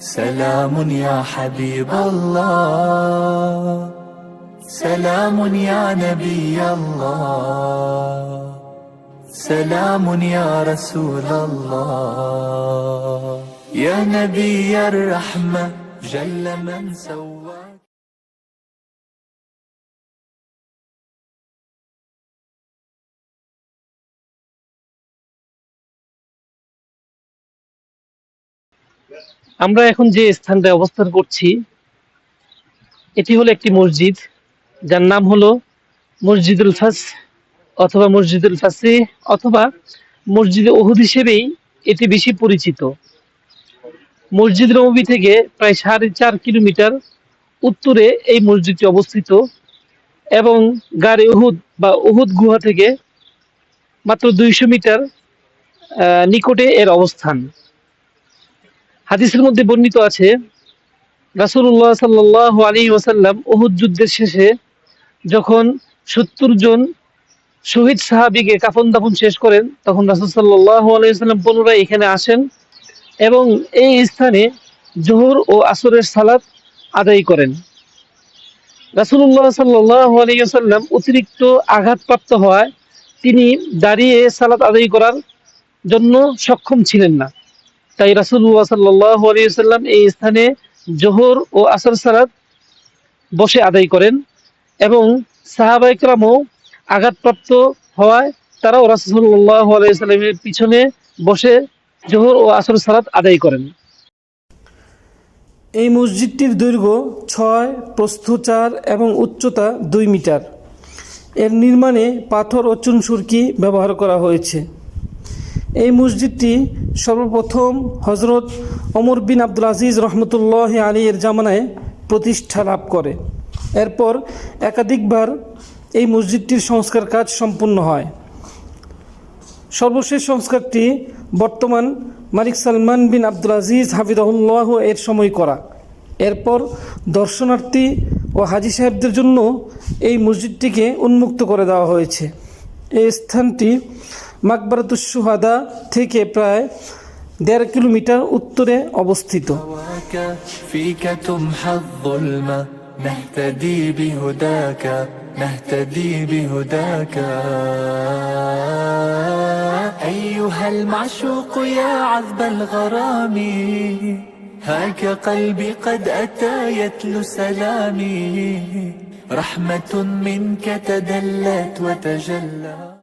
سلام يا حبيب الله. سلام يا نبي الله. سلام يا رسول الله. يا نبي الرحمة جل من سواك. আমরা এখন যে স্থানটায় অবস্থান করছি, এটি হলো একটি মসজিদ, যার নাম হলো মসজিদুল ফাস অথবা মসজিদুল ফাসি অথবা মসজিদে ওহুদ হিসেবেই এটি বেশি পরিচিত। মসজিদ নবী থেকে প্রায় সাড়ে চার কিলোমিটার উত্তরে এই মসজিদটি অবস্থিত এবং গাড়ি উহুদ বা উহুদ গুহা থেকে মাত্র দুইশো মিটার নিকটে এর অবস্থান। হাদিসের মধ্যে বর্ণিত আছে, রাসূলুল্লাহ সাল্লাল্লাহু আলাইহি ওয়াসাল্লাম উহুদ যুদ্ধের শেষে যখন সত্তর জন শহীদ সাহাবিকে কাফন দাফন শেষ করেন, তখন রাসূল সাল্লাল্লাহু আলাইহি ওয়াসাল্লাম পুনরায় এখানে আসেন এবং এই স্থানে জোহর ও আসরের সালাত আদায় করেন। রাসূলুল্লাহ সাল্লাল্লাহু আলাইহি ওয়াসাল্লাম অতিরিক্ত আঘাতপ্রাপ্ত হওয়ায় তিনি দাঁড়িয়ে সালাত আদায় করার জন্য সক্ষম ছিলেন না। তাই রাসূলুল্লাহ সাল্লাল্লাহু আলাইহি সাল্লাম এই স্থানে জোহর ও আসর সালাত বসে আদায় করেন এবং সাহাবা ইকরামও আঘাতপ্রাপ্ত হওয়ায় তারাও রাসূলুল্লাহ আলাইহি সাল্লামের পিছনে বসে জোহর ও আসর সালাত আদায় করেন। এই মসজিদটির দৈর্ঘ্য ছয় প্রস্থ চার এবং উচ্চতা দুই মিটার। এর নির্মাণে পাথর ও চুনসুরকি ব্যবহার করা হয়েছে। এই মসজিদটি সর্বপ্রথম হজরত অমর বিন আব্দুল আজিজ রহমতুল্লাহ আলী এর জামানায় প্রতিষ্ঠা লাভ করে। এরপর একাধিকবার এই মসজিদটির সংস্কার কাজ সম্পূর্ণ হয়। সর্বশেষ সংস্কারটি বর্তমান মালিক সালমান বিন আব্দুল আজিজ হাফিদাহুল্লাহ এর সময় করা। এরপর দর্শনার্থী ও হাজি সাহেবদের জন্য এই মসজিদটিকে উন্মুক্ত করে দেওয়া হয়েছে। এই স্থানটি মাকবারাতুসুহাদা থেকে প্রায় দেড় কিলোমিটার উত্তরে অবস্থিত هواك فيك تمحى الظلمة نهتدي بهداك نهتدي بهداك أيها المعشوق يا عذب الغرام هاك قلبي قد أتى يتلو سلامي رحمة منك تدلت وتجلى